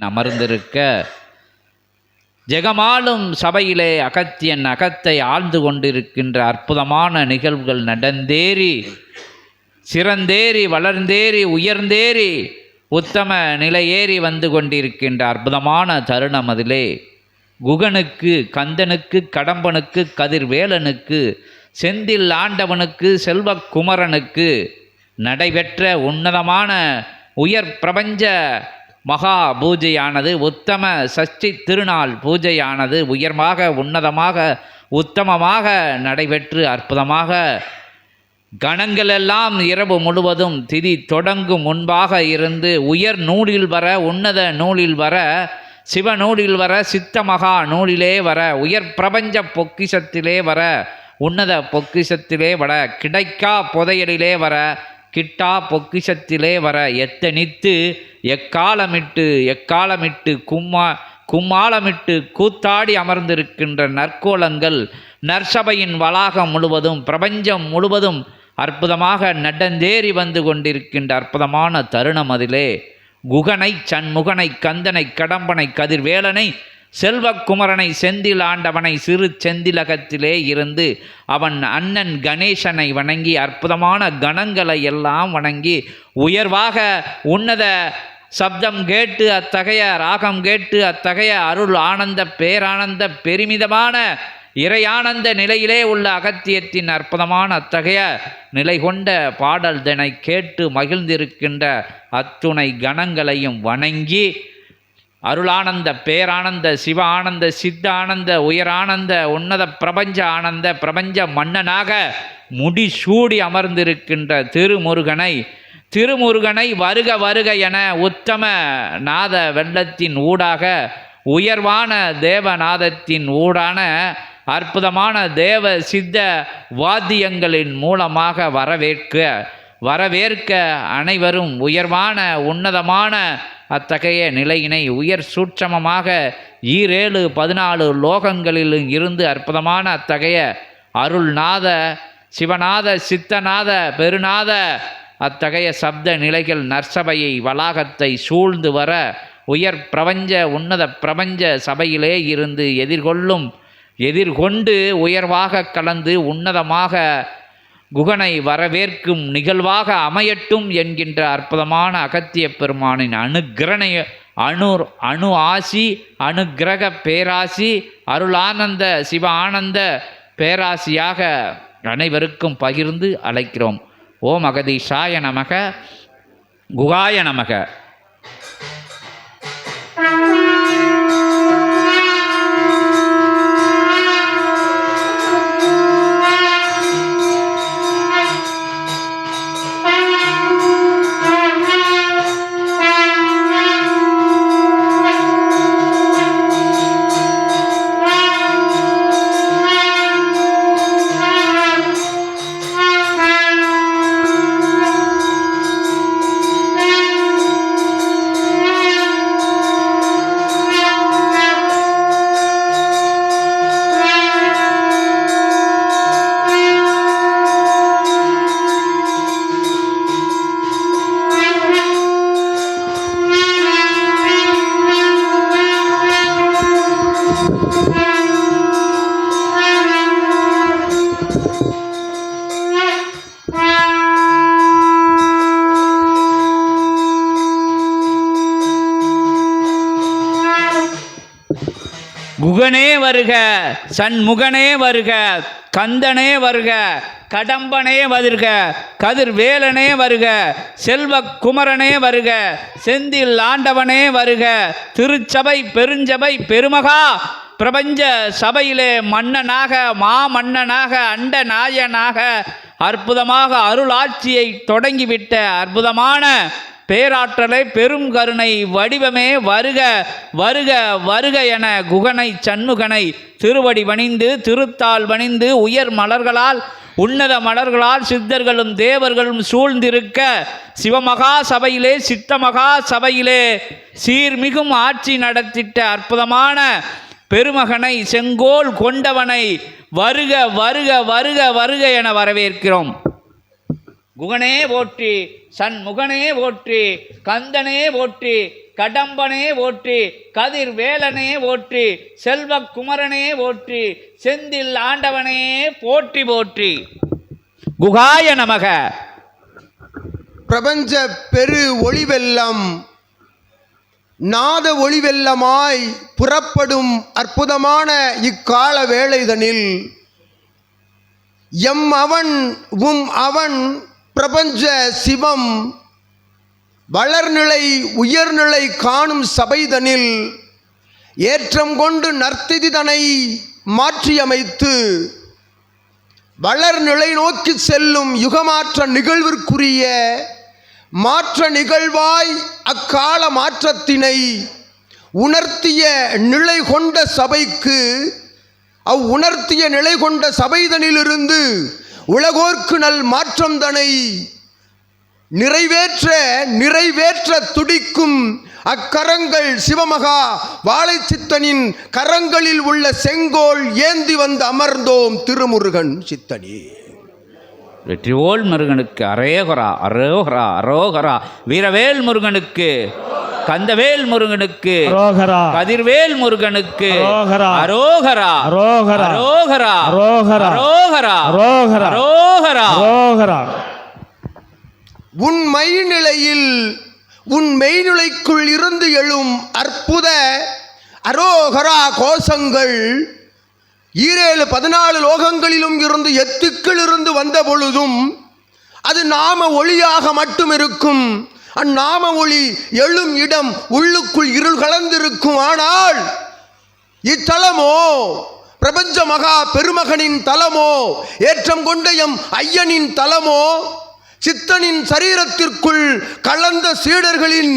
அமர்ந்திருக்க. ஜெகமாலும் சபையிலே அகத்தியன் அகத்தை ஆழ்ந்து கொண்டிருக்கின்ற அற்புதமான நிகழ்வுகள் நடந்தேறி சிறந்தேறி வளர்ந்தேறி உயர்ந்தேறி உத்தம நிலையேறி வந்து கொண்டிருக்கின்ற அற்புதமான தருணம் அதிலே. குகனுக்கு கந்தனுக்கு கடம்பனுக்கு கதிர்வேலனுக்கு செந்தில் ஆண்டவனுக்கு செல்வக்குமரனுக்கு நடைபெற்ற உன்னதமான உயர் பிரபஞ்ச மகா பூஜையானது உத்தம சஷ்டி திருநாள் பூஜையானது உயர்மாக உன்னதமாக உத்தமமாக நடைபெற்று அற்புதமாக. கணங்களெல்லாம் இரவு முழுவதும் திதி தொடங்கும் முன்பாக இருந்து உயர் நூலில் வர உன்னத நூலில் வர சிவநூலில் வர சித்த மகா நூலிலே வர உயர் பிரபஞ்ச பொக்கிஷத்திலே வர உன்னத பொக்கிஷத்திலே வர கிடைக்கா புதையலிலே வர கிட்டா பொக்கிஷத்திலே வர எத்தனித்து எக்காலமிட்டு எக்காலமிட்டு கும்மா கும்மாளமிட்டு கூத்தாடி அமர்ந்திருக்கின்ற நற்கோலங்கள் நற்சபையின் வளாகம் முழுவதும் பிரபஞ்சம் முழுவதும் அற்புதமாக நடந்தேறி வந்து கொண்டிருக்கின்ற அற்புதமான தருணம் அதிலே. குகனை சண்முகனை கந்தனை கடம்பனை கதிர்வேலனை செல்வக்குமரனை செந்தில் ஆண்டவனை சிறு செந்திலகத்திலே இருந்து அவன் அண்ணன் கணேசனை வணங்கி அற்புதமான கணங்களை எல்லாம் வணங்கி உயர்வாக உன்னத சப்தம் கேட்டு அத்தகைய ராகம் கேட்டு அத்தகைய அருள் ஆனந்த பேரானந்த பெருமிதமான இறையானந்த நிலையிலே உள்ள அகத்தியத்தின் அற்புதமான அத்தகைய நிலை கொண்ட பாடல்தனை கேட்டு மகிழ்ந்திருக்கின்ற அத்துணை கணங்களையும் வணங்கி அருளானந்த பேரானந்த சிவ ஆனந்த சித்த ஆனந்த உயரானந்த உன்னத பிரபஞ்ச ஆனந்த பிரபஞ்ச மன்னனாக முடிசூடி அமர்ந்திருக்கின்ற திருமுருகனை திருமுருகனை வருக வருக என உத்தம நாத வெள்ளத்தின் ஊடாக உயர்வான தேவநாதத்தின் ஊடான அற்புதமான தேவ சித்த வாத்தியங்களின் மூலமாக வரவேற்க வரவேற்க அனைவரும் உயர்வான உன்னதமான அத்தகைய நிலையினை உயர் சூட்சமமாக ஈரேழு பதினாலு லோகங்களிலும் இருந்து அற்புதமான அத்தகைய அருள்நாத சிவநாத சித்தநாத பெருநாத அத்தகைய சப்த நிலைகள் நற்சபையை வளாகத்தை சூழ்ந்து வர உயர் பிரபஞ்ச உன்னத பிரபஞ்ச சபையிலே இருந்து எதிர்கொள்ளும் எதிர்கொண்டு உயர்வாக கலந்து உன்னதமாக குகனை வரவேற்கும் நிகழ்வாக அமையட்டும் என்கின்ற அற்புதமான அகத்திய பெருமானின் அணுகிரணைய அணு அணு ஆசி அணுகிரக பேராசி அருளானந்த சிவ ஆனந்த பேராசியாக அனைவருக்கும் பகிர்ந்து அழைக்கிறோம். ஓம் அகதீஷாய நமக குகாய நமக. சிவனே வருக சண்முகனே வருக கந்தனே வருக கடம்பனே வருக கதிர்வேலனே வருக செல்வ குமரனே வருக செந்தில் ஆண்டவனே வருக திருச்சபை பெருஞ்சபை பெருமகா பிரபஞ்ச சபையிலே மன்னனாக மாமன்னனாக அண்ட நாயனாக அற்புதமாக அருளாட்சியை தொடங்கிவிட்ட அற்புதமான பேராற்றலை பெரும் கருணை வடிவமே வருக வருக வருக என குகனை சண்முகனை திருவடி பணிந்து திருத்தால் பணிந்து உயர் மலர்களால் உன்னத மலர்களால் சித்தர்களும் தேவர்களும் சூழ்ந்திருக்க சிவமகா சபையிலே சித்தமகா சபையிலே சீர்மிகும் ஆட்சி நடத்திட்ட அற்புதமான பெருமகனை செங்கோல் கொண்டவனை வருக வருக வருக வருக என வரவேற்கிறோம். குகனே போற்றி சண்முகனே போற்றி கந்தனே போற்றி கடம்பனே ஓற்றி கதிர் வேலனே ஓற்றி செல்வக்குமரனே ஓற்றி செந்தில் ஆண்டவனே போற்றி போற்றி. குகாய நமக. பிரபஞ்ச பெரு ஒளிவெல்லம் நாத ஒளிவெல்லமாய் புறப்படும் அற்புதமான இக்கால வேளைதனில் எம் அவன் உம் அவன் பிரபஞ்ச சிவம் வளர்நிலை உயர்நிலை காணும் சபைதனில் ஏற்றம் கொண்டு நர்த்திதிதனை மாற்றியமைத்து வளர்நிலை நோக்கி செல்லும் யுகமாற்ற நிகழ்விற்குரிய மாற்ற நிகழ்வாய் அக்கால மாற்றத்தினை உணர்த்திய நிலை கொண்ட சபைக்கு அவ் உணர்த்திய நிலை கொண்ட சபைதனிலிருந்து உலகோர்க்கு நல் மாற்றம் தனை. நிறைவேற்ற நிறைவேற்ற துடிக்கும் அக்கரங்கள் சிவமகா. வாழைச்சித்தனின் கரங்களில் உள்ள செங்கோல் ஏந்தி வந்து அமர்ந்தோம் திருமுருகன் சித்தனே. வெற்றிவோல் முருகனுக்கு அரேகரா அரோகரா அரோகரா. வீரவேல் முருகனுக்கு கந்தவேல் முருகனுக்கு கதிர்வேல் முருகனுக்கு அரோகரா. அரோகரா அரோகரா. அரோகரா அரோகரா. அரோகரா அரோகரா. அரோகரா அரோகரா உன் மைநிலையில் உன் மெய்நிலைக்குள் இருந்து எழும் அற்புத அரோகரா கோஷங்கள் ஈரேழு பதினாலு லோகங்களிலும் இருந்து எத்துக்கள் இருந்து வந்த பொழுதும் அது நாம ஒளியாக மட்டும் இருக்கும் அந்நாம ஒளி எழும் இடம் உள்ளுக்குள் இருள் கலந்திருக்கும். ஆனால் இத்தலமோ பிரபஞ்ச மகா பெருமகனின் தலமோ ஏற்றம் கொண்ட எம் ஐயனின் தலமோ சித்தனின் சரீரத்திற்குள் கலந்த சீடர்களின்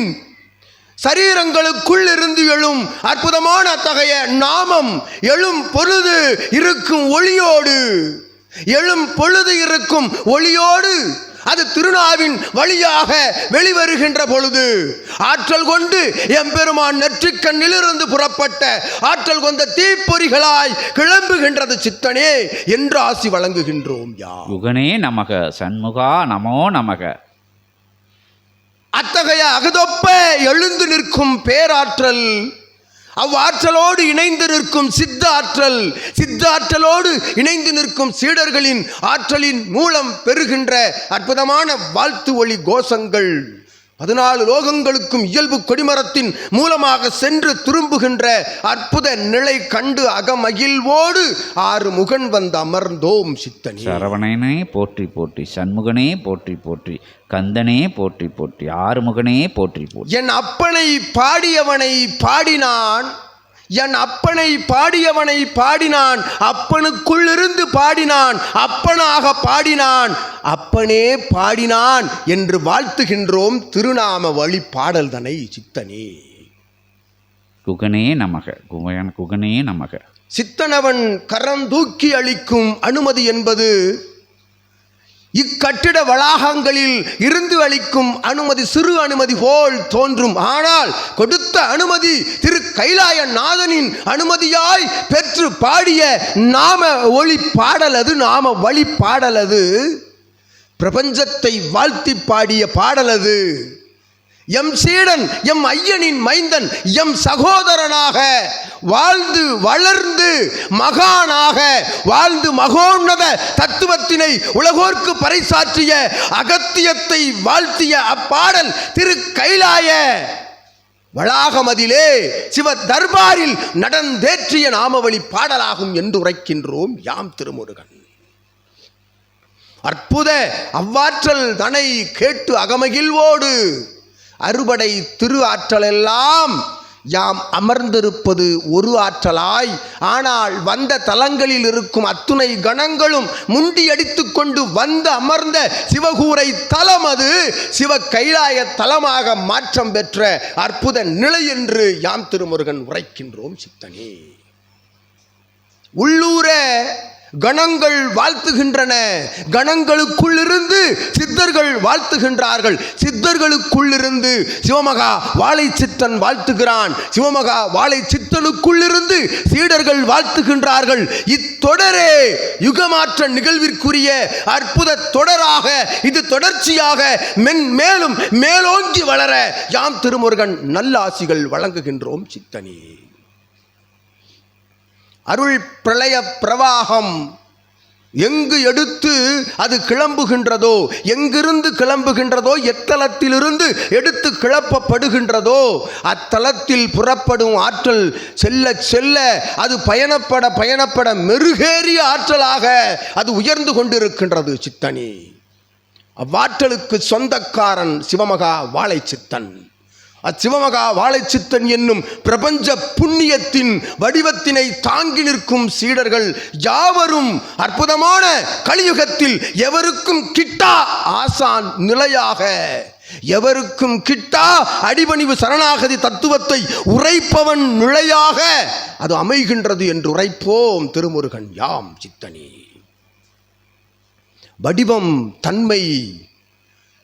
சரீரங்களுக்குள் இருந்து எழும் அற்புதமான அத்தகைய நாமம் எழும் பொழுது இருக்கும் ஒளியோடு எழும் பொழுது இருக்கும் ஒளியோடு அது திருநாவின் வழியாக வெளிவருகின்ற பொழுது ஆற்றல் கொண்டு எம்பெருமான் நெற்றிக்கண்ணிலிருந்து புறப்பட்ட ஆற்றல் கொண்ட தீப்பொறிகளாய் கிளம்புகின்றது சித்தனே என்று ஆசி வழங்குகின்றோம் யா யுகனே நமக சண்முகா நமோ நமக. அத்தகைய அகதொப்ப எழுந்து நிற்கும் பேராற்றல் அவ்வாற்றலோடு இணைந்து நிற்கும் சித்த ஆற்றல் சித்த ஆற்றலோடு இணைந்து நிற்கும் சீடர்களின் ஆற்றலின் மூலம் பெறுகின்ற அற்புதமான வாழ்த்து ஒளி கோஷங்கள். பதினாலு லோகங்களுக்கும் இயல்பு கொடிமரத்தின் மூலமாக சென்று திரும்புகின்ற அற்புத நிலை கண்டு அகமகிழ்வோடு ஆறு முகன் வந்து அமர்ந்தோம் சித்தனே. சரவணனே போற்றி போற்றி சண்முகனே போற்றி போற்றி கந்தனே போற்றி போற்றி ஆறுமுகனே போற்றி போற்றி. என் அப்பனை பாடியவனை பாடினான். என் அப்பனை பாடியவனை பாடினான் அப்பனுக்குள்ளிருந்து பாடினான் அப்பனாக பாடினான். அப்பனே பாடினான் என்று வாழ்த்துகின்றோம் திருநாம வழி பாடல்தனை சித்தனே. குகனே நமக குகன் குகனே நமக. சித்தனவன் கரம் தூக்கி அளிக்கும் அனுமதி என்பது இக்கட்டிட வளாகங்களில் இருந்து அளிக்கும் அனுமதி சிறு அனுமதி போல் தோன்றும். ஆனால் கொடுத்த அனுமதி திரு கைலாய நாதனின் அனுமதியாய் பெற்று பாடிய நாம ஒளி பாடலது நாம வழி பாடலது. பிரபஞ்சத்தை வாழ்த்தி பாடிய பாடலது. எம் சீடன் எம் ஐயனின் மைந்தன் எம் சகோதரனாக வாழ்ந்து வளர்ந்து மகானாக வாழ்ந்து மகோன்னத தத்துவத்தினை உலகோர்க்கு பறைசாற்றிய அகத்தியத்தை வாழ்த்திய அப்பாடல் திரு கைலாய வளாகமதிலே சிவ தர்பாரில் நடந்தேற்றிய நாமவழி பாடலாகும் என்று உரைக்கின்றோம் யாம் திருமுருகன். அற்புத அவ்வாற்றல் தனை கேட்டு அகமகிழ்வோடு அறுபடை திரு ஆற்றலெல்லாம் யாம் அமர்ந்திருப்பது ஒரு ஆற்றலாய். ஆனால் வந்த தலங்களில் இருக்கும் அத்துணை கணங்களும் முண்டியடித்து கொண்டு வந்து அமர்ந்த சிவகூரை தலம் அது. சிவ கைலாய தலமாக மாற்றம் பெற்ற அற்புத நிலை என்று யாம் திருமுருகன் உரைக்கின்றோம் சித்தனே. உள்ளூர கணங்கள் வாழ்த்துகின்றன. கணங்களுக்குள்ளிருந்து சித்தர்கள் வாழ்த்துகின்றார்கள். சித்தர்களுக்குள்ளிருந்து சிவமகா வாழை சித்தன் வாழ்த்துகிறான். சிவமகா வாழை சித்தனுக்குள்ளிருந்து சீடர்கள் வாழ்த்துகின்றார்கள். இத்தொடரே யுகமாற்ற நிகழ்விற்குரிய அற்புத தொடராக இது தொடர்ச்சியாக மென் மேலும் மேலோங்கி வளர யாம் திருமுருகன் நல்லாசிகள் வழங்குகின்றோம் சித்தனே. அருள் பிரளய பிரவாகம் எங்கு எடுத்து அது கிளம்புகின்றதோ எங்கிருந்து கிளம்புகின்றதோ எத்தலத்திலிருந்து எடுத்து கிளப்பப்படுகின்றதோ அத்தலத்தில் புறப்படும் ஆற்றல் செல்ல செல்ல அது பயணப்பட பயணப்பட மெருகேறிய ஆற்றலாக அது உயர்ந்து கொண்டிருக்கின்றது சித்தனி. அவ்வாற்றலுக்கு சொந்தக்காரன் சிவமகா வாழை சித்தன் அச்சிவமகா வாழைச்சித்தன் என்னும் பிரபஞ்ச புண்ணியத்தின் வடிவத்தினை தாங்கி நிற்கும் சீடர்கள் யாவரும் அற்புதமான கலியுகத்தில் எவருக்கும் கிட்டா ஆசான் நிலையாக. எவருக்கும் கிட்டா அடிபணிவு சரணாகதி தத்துவத்தை உரைப்பவன் நிலையாக. அது அமைகின்றது என்று உரைப்போம் திருமுருகன் யாம் சித்தனி. வடிவம் தன்மை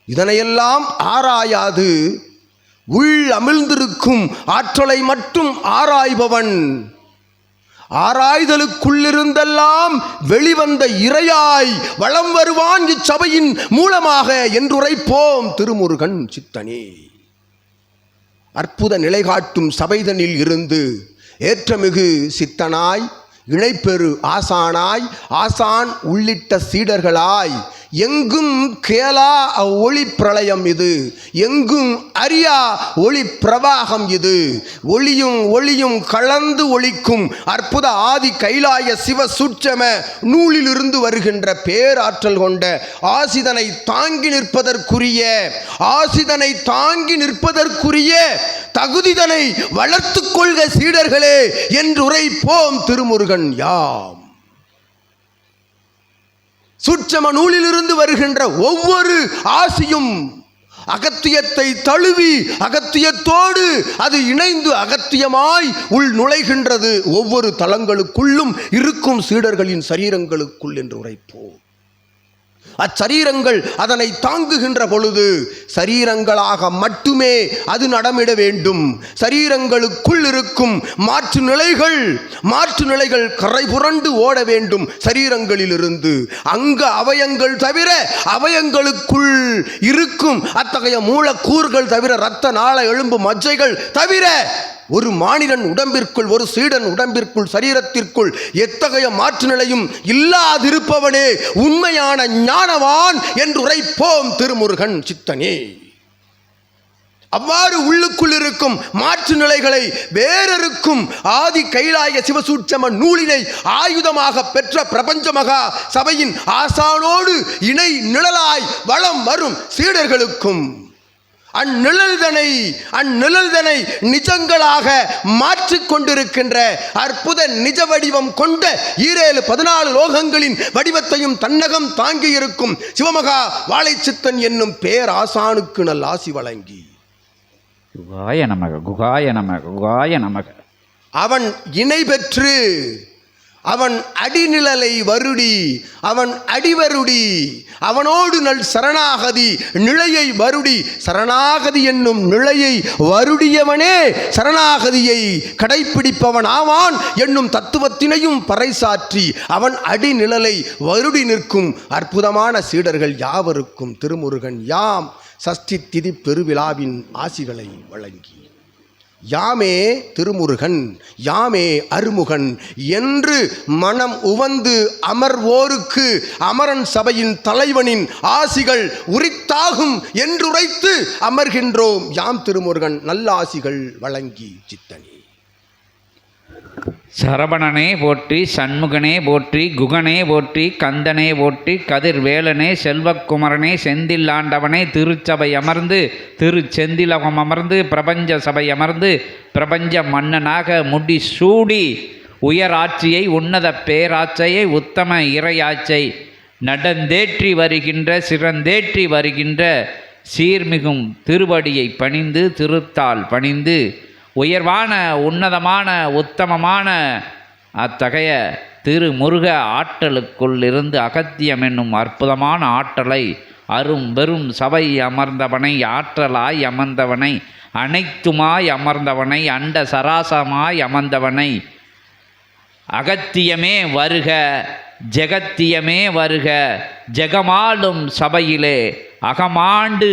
இதனையெல்லாம் ஆராயாது உள் அமிழ்ந்திருக்கும் ஆற்றலை மட்டும் ஆராய்பவன். ஆராய்தலுக்குள்ளிருந்தெல்லாம் வெளிவந்த இறையாய் வளம் வருவான் இச்சபையின் மூலமாக என்றுரைப்போம் திருமுருகன் சித்தனே. அற்புத நிலை காட்டும் சபைதனில் இருந்து ஏற்றமிகு சித்தனாய் இணைப்பெரு ஆசானாய் ஆசான் உள்ளிட்ட சீடர்களாய் எங்கும் கேளா ஒளி பிரளயம் இது. எங்கும் அறியா ஒளி பிரவாகம் இது. ஒளியும் ஒளியும் கலந்து ஒளிக்கும் அற்புத ஆதி கைலாய சிவ சூட்சம நூலிலிருந்து வருகின்ற பேராற்றல் கொண்ட ஆசிதனை தாங்கி நிற்பதற்குரிய ஆசிதனை தாங்கி நிற்பதற்குரிய தகுதிதனை வளர்த்துக் கொள்க சீடர்களே என்று உரைப்போம் திருமுருகன் யாம். சூட்சம நூலிலிருந்து வருகின்ற ஒவ்வொரு ஆசியும் அகத்தியத்தை தழுவி அகத்தியத்தோடு அது இணைந்து அகத்தியமாய் உள் நுழைகின்றது. ஒவ்வொரு தலங்களுக்குள்ளும் இருக்கும் சீடர்களின் சரீரங்களுக்குள் என்று உரைப்போம். அச்சரீரங்கள் அதனை தாங்குகின்ற பொழுது சரீரங்களாக மட்டுமே அது நடமிட வேண்டும். சரீரங்களுக்குள் இருக்கும் மாற்று நிலைகள் மாற்று நிலைகள் கரை புரண்டு ஓட வேண்டும் சரீரங்களிலிருந்து. அங்க அவயங்கள் தவிர அவயங்களுக்குள் இருக்கும் அத்தகைய மூலக்கூறுகள் தவிர இரத்த நாள எலும்பு மஜ்ஜைகள் தவிர ஒரு மானிடன் உடம்பிற்குள் ஒரு சீடன் உடம்பிற்குள் சரீரத்திற்குள் எத்தகைய மாற்று நிலையும் இல்லாதிருப்பவனே உண்மையான ஞானவான் என்று உரைப்போம் திருமுருகன் சித்தனே. அவ்வாறு உள்ளுக்குள் இருக்கும் மாற்று நிலைகளை வேறறுக்கும் ஆதி கைலாய சிவசூட்சம நூலினை ஆயுதமாக பெற்ற பிரபஞ்ச மகா சபையின் ஆசானோடு இணை நிழலாய் வளம் வரும் சீடர்களுக்கும் அந்நிழல்தனை அந்நிழல்தனை நிஜங்களாக மாற்றிக் கொண்டிருக்கின்ற அற்புத நிஜ வடிவம் கொண்ட ஈரேழு பதினாலு லோகங்களின் வடிவத்தையும் தன்னகம் தாங்கி இருக்கும் சிவமகா வாழைச்சித்தன் என்னும் பேராசானுக்கு நல் ஆசி வழங்கி. குகாய நமக குகாய நமக குகாய நமக. அவன் இணை பெற்று அவன் அடிநிழலை வருடி அவன் அடிவருடி அவனோடு நல் சரணாகதி நிலையை வருடி. சரணாகதி என்னும் நிலையை வருடியவனே சரணாகதியை கடைப்பிடிப்பவன் ஆவான் என்னும் தத்துவத்தினையும் பறைசாற்றி அவன் அடிநிழலை வருடி நிற்கும் அற்புதமான சீடர்கள் யாவருக்கும் திருமுருகன் யாம் சஷ்டி திதி பெருவிழாவின் ஆசிகளை வழங்கி. யாமே திருமுருகன் யாமே அருமுகன் என்று மனம் உவந்து அமர்வோருக்கு அமரன் சபையின் தலைவனின் ஆசிகள் உரித்தாகும் என்றுரைத்து அமர்கின்றோம். யாம் திருமுருகன் நல்லாசிகள் வழங்கி சித்தனி. சரவணனே போற்றி சண்முகனே போற்றி குகனே போற்றி கந்தனே போற்றி கதிர்வேலனே செல்வக்குமரனே செந்தில்லாண்டவனே திருச்சபை அமர்ந்து திருச்செந்திலகம் அமர்ந்து பிரபஞ்ச சபை அமர்ந்து பிரபஞ்ச மன்னனாக முடி சூடி உயர் ஆட்சியை உன்னத பேராட்சியை உத்தம இறையாட்சை நடந்தேற்றி வருகின்ற சிறந்தேற்றி வருகின்ற சீர்மிகும் திருவடியை பணிந்து திருத்தால் பணிந்து உயர்வான உன்னதமான உத்தமமான அத்தகைய திருமுருக ஆற்றலுக்குள் இருந்து அகத்தியம் என்னும் அற்புதமான ஆற்றலை அரும் பெரும் சபை அமர்ந்தவனை ஆற்றலாய் அமர்ந்தவனை அனைத்துமாய் அமர்ந்தவனை அண்ட சராசமாய் அமர்ந்தவனை அகத்தியமே வருக ஜெகத்தியமே வருக ஜெகமாளும் சபையிலே அகமாண்டு